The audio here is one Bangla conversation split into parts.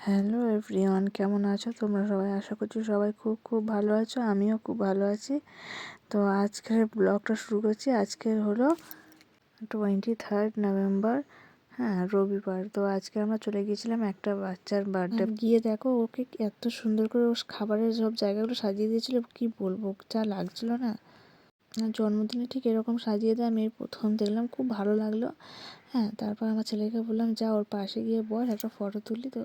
হ্যালো এভরিওয়ান কেমন আছো? তোমরা সবাই আশা করছি সবাই খুব খুব ভালো আছো আমিও খুব ভালো আছি। তো আজকের ব্লগটা শুরু করছি। আজকে হলো টোয়েন্টি থার্ড নভেম্বর হ্যাঁ রবিবার। তো আজকে আমরা চলে গিয়েছিলাম একটা বাচ্চার বার্থডে গিয়ে দেখো ওকে এত সুন্দর করে ও খাবারের সব জায়গাগুলো সাজিয়ে দিয়েছিল কি বলব যা লাগছিল না। জন্মদিনে ঠিক এরকম সাজিয়ে দেয় আমি প্রথম দেখলাম খুব ভালো লাগল। হ্যাঁ তারপর আমার ছেলেকে বললাম যা ওর পাশে গিয়ে বস একটা ফটো তুলি তো।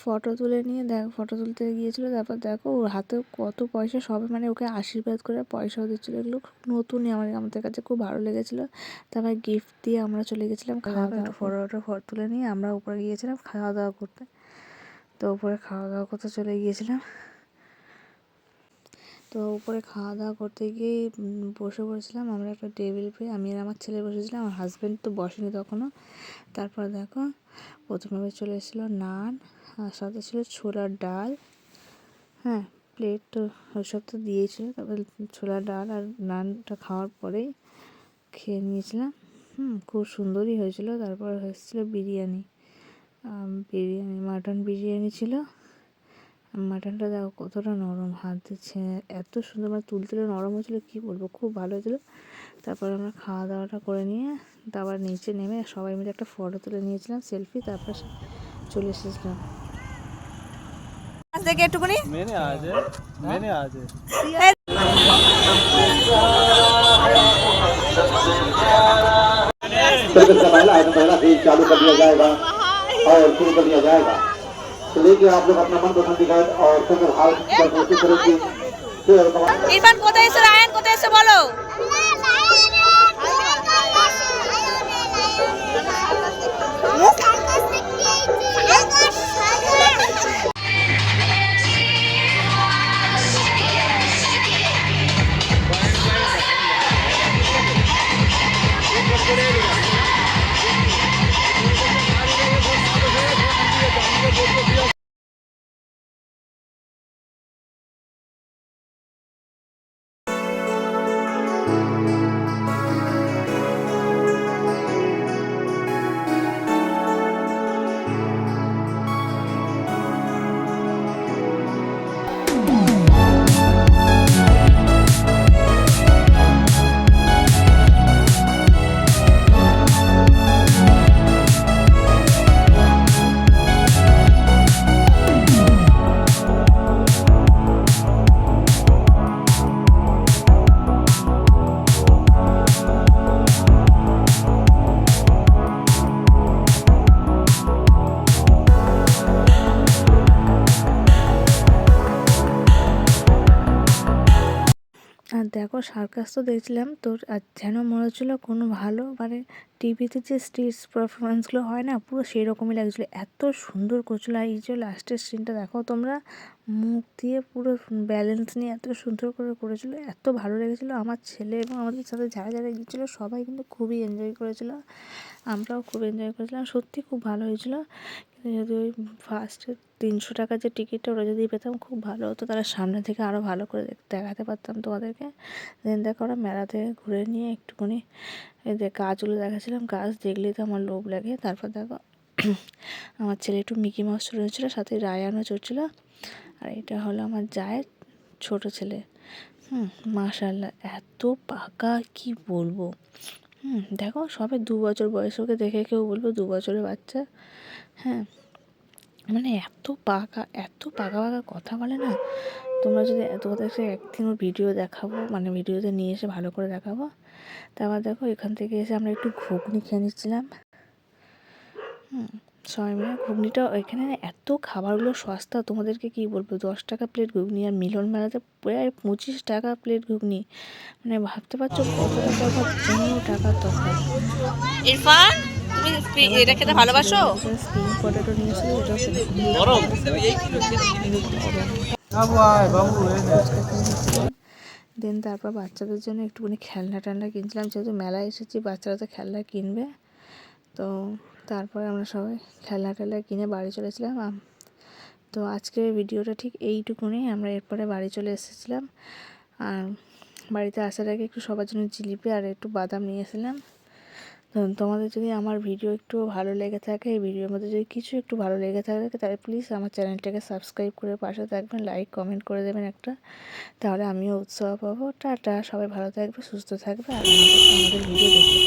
ফটো তুলে নিয়ে দেখ ফটো তুলতে গিয়েছিল তারপর দেখো ওর হাতে কত পয়সা সবে মানে ওকে আশীর্বাদ করে পয়সাও দিচ্ছিল। এগুলো নতুনই আমার আমাদের কাছে খুব ভালো লেগেছিলো। তারপর গিফট দিয়ে আমরা চলে গেছিলাম খাওয়া দাওয়া ফটোটা ফটো তুলে নিয়ে আমরা উপরে গিয়েছিলাম খাওয়া দাওয়া করতে। তো উপরে খাওয়া দাওয়া করতে চলে গিয়েছিলাম। তো উপরে খাওয়া দাওয়া করতে গিয়ে বসে পড়েছিলাম। আমরা একটা টেবিল পেয়ে, আমি আর আমার ছেলে বসেছিলাম। আমার হাজব্যান্ড তো বসেনি তখনও। তারপর দেখো প্রথমে চলে এসেছিল নান, আর সাথে ছিল ছোলার ডাল। হ্যাঁ প্লেট তো ওইসব তো দিয়েছিল। তারপর ছোলার ডাল আর নানটা খাওয়ার পরেই খেয়ে নিয়েছিলাম। হুম, খুব সুন্দরই হয়েছিল। তারপর হয়েছিল বিরিয়ানি। বিরিয়ানি, মাটন বিরিয়ানি ছিল। মাটনটা দেখো কতটা নরম হাত দিচ্ছে এত সুন্দর মানে তুলতে নরম হয়েছিল কী বলবো খুব ভালো হয়েছিলো তারপর আমরা খাওয়া দাওয়াটা করে নিয়ে তারপর নিচে নেমে সবাই মিলে একটা ফটো তুলে নিয়েছিলাম সেলফি তারপর চলে এসেছিলাম দেখে একটুখানি मैंने आज है मैंने आज है सर्विस का पहला आइटम पहला फेज चालू कर दिया जाएगा और शुरू कर दिया जाएगा तो देखिए आप लोग अपना मन पसंद टिकट और फिर हाल की कोशिश करें कि फिर कमाल ইরফান কোথায় এসে রায়ান কোথায় এসে বলো আর দেখো সার্কাস তো দেখছিলাম তোর আর যেন মনে হচ্ছিল কোনো ভালো মানে টিভিতে যে স্টেজ পারফরমেন্সগুলো হয় না, পুরো সেই রকমই লাগছিল। এত সুন্দর করছিল। আর এই যে লাস্টের সিনটা দেখো তোমরা, মুখ দিয়ে পুরো ব্যালেন্স নিয়ে এত সুন্দর করে করেছিলো। এত ভালো লেগেছিলো। আমার ছেলে এবং আমাদের সাথে যারা যারা গিয়েছিল, সবাই কিন্তু খুবই এনজয় করেছিলো। আমরাও খুব এনজয় করেছিলাম। সত্যি খুব ভালো হয়েছিলো। যদি ওই ফার্স্টে তিনশো টাকার যে টিকিটটা ওরা যদি পেতাম, খুব ভালো হতো। তারা সামনে থেকে আরও ভালো করে দেখাতে পারতাম তোমাদেরকে। দেন দেখো ওরা মেলা থেকে ঘুরে নিয়ে একটুখানি এই যে গাছগুলো গাছ দেখলেই তো আমার লোভ লাগে। তারপর দেখো, আমার ছেলে একটু মিকি মাউস চড়েছিলো, সাথে রায়ানও চড়ছিলো। আর এটা হলো আমার জায়ের ছোট ছেলে। হুম মাশাল্লাহ এত পাকা, কি বলব? হুম, দেখো, সবে দু বছর বয়স ওকে দেখে কেউ বলব দু বছরের বাচ্চা। হ্যাঁ মানে এত পাকা এত পাকা পাকা কথা বলে না। তোমরা যদি তোমাদেরকে একদিন ওর ভিডিও দেখাবো মানে ভিডিওতে নিয়ে এসে ভালো করে দেখাবো। তারপর দেখো এখান থেকে এসে আমরা একটু ঘুগনি খেয়ে নিচ্ছিলাম। হুম সবাই মিলে। ঘুগনিটা এখানে এত খাবারগুলো সস্তা তোমাদেরকে কি বলব? দশ টাকা প্লেট ঘুগনি আর মিলন মেলাতে প্রায় পঁচিশ টাকা প্লেট ঘুগনি। মানে ভাবতে পারছ কত টাকা পনেরো টাকার তফাৎ। ইরফান তুমি এটা খেতে ভালোবাসো? স্প্রিং পটেটো দেন তারপর বাচ্চাদের জন্য একটুখানি খেলনা টেলনা কিনছিলাম, যেহেতু মেলায় এসেছি, বাচ্চারা তো খেলনা কিনবে। তো তারপরে আমরা সবাই খেলনা টেলনা কিনে বাড়ি চলেছিলাম তো আজকের ভিডিওটা ঠিক এইটুকুনি, আমরা এরপরে বাড়ি চলে এসেছিলাম। আর বাড়িতে আসার আগে একটু সবার জন্য জিলিপি আর একটু বাদাম নিয়ে এসেছিলাম। তো তোমাদের যদি আমার ভিডিও একটু ভালো লেগে থাকে, এই ভিডিওর মধ্যে যদি কিছু একটু ভালো লেগে থাকে, তাহলে প্লিজ আমার চ্যানেলটাকে সাবস্ক্রাইব করে পাশে থাকবেন লাইক কমেন্ট করে দেবেন একটা। তাহলে আমিও উৎসাহ পাবো। টাটা, সবাই ভালো থাকবে, সুস্থ থাকবে, আর আমাদের ভিডিও দেখতে